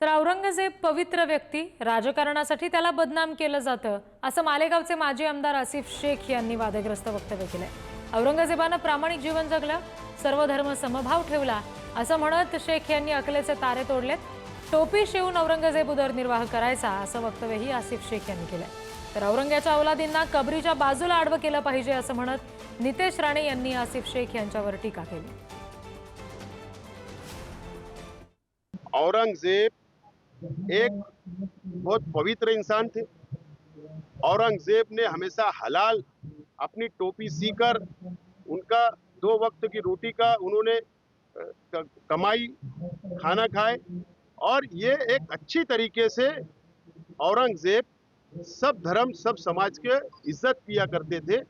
तर औरंगजेब पवित्र व्यक्ती राजकारणासाठी त्याला बदनाम केलं जातं असं मालेगावचे माजी आमदार आसिफ शेख यांनी वादग्रस्त वक्तव्य केलंय. औरंगजेबानं प्रामाणिक जीवन जगलं सर्व धर्म समभाव ठेवला असं म्हणत शेख यांनी अकलेचे तारे तोडलेत. टोपी शिवून औरंगजेब उदरनिर्वाह करायचा असं वक्तव्यही आसिफ शेख यांनी केलंय. तर औरंग्याच्या औलादींना कबरीच्या बाजूला आडवं केलं पाहिजे असं म्हणत नितेश राणे यांनी आसिफ शेख यांच्यावर टीका केली. औरंगजेब एक बहुत पवित्र इंसान थे। औरंगज़ेब ने हमेशा हलाल अपनी टोपी सीकर उनका दो वक्त की रोटी का उन्होंने कमाई, खाना खाए। और ये एक अच्छी तरीके से औरंगज़ेब सब धर्म, सब समाज के इज़्ज़त किया करते थे।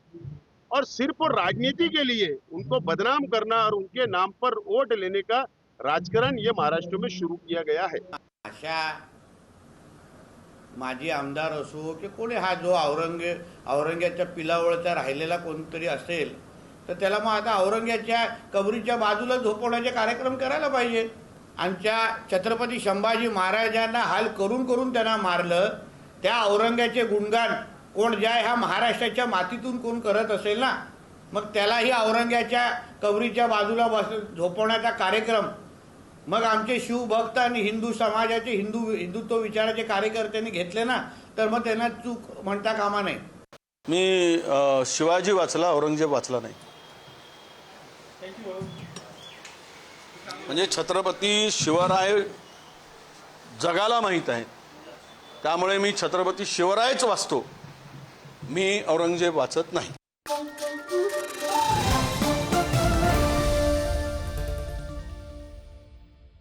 और सिर्फ़ और राजनीति के लिए उनको बदनाम करना और उनके नाम पर वोट लेने का राजकरण ये महाराष्ट्र में शुरू किया गया है। अशा माजी आमदार असो की कोणी हा जो औरंगे औरंग्याच्या पिलावळचा राहिलेला कोणतरी असेल तर त्याला मग आता औरंग्याच्या कबरीच्या बाजूला झोपवण्याचे कार्यक्रम करायला पाहिजे. आमच्या छत्रपती संभाजी महाराजांना हाल करून करून त्यांना मारलं त्या औरंग्याचे गुणगान कोण ज्या ह्या महाराष्ट्राच्या मातीतून कोण करत असेल ना मग त्यालाही औरंग्याच्या कबरीच्या बाजूला बस झोपवण्याचा कार्यक्रम मग आमचे शिवभक्त आणि हिंदू समाजाचे हिंदू हिंदुत्व विचाराचे कार्यकर्त्यांनी घेतले ना तर मग त्यांना चूक म्हणता कामा नये. मी अ, शिवाजी वाचला औरंगजेब वाचला नाही. म्हणजे छत्रपती शिवराय जगाला माहीत आहे. त्यामुळे मी छत्रपती शिवरायच वाचतो. मी औरंगजेब वाचत नाही.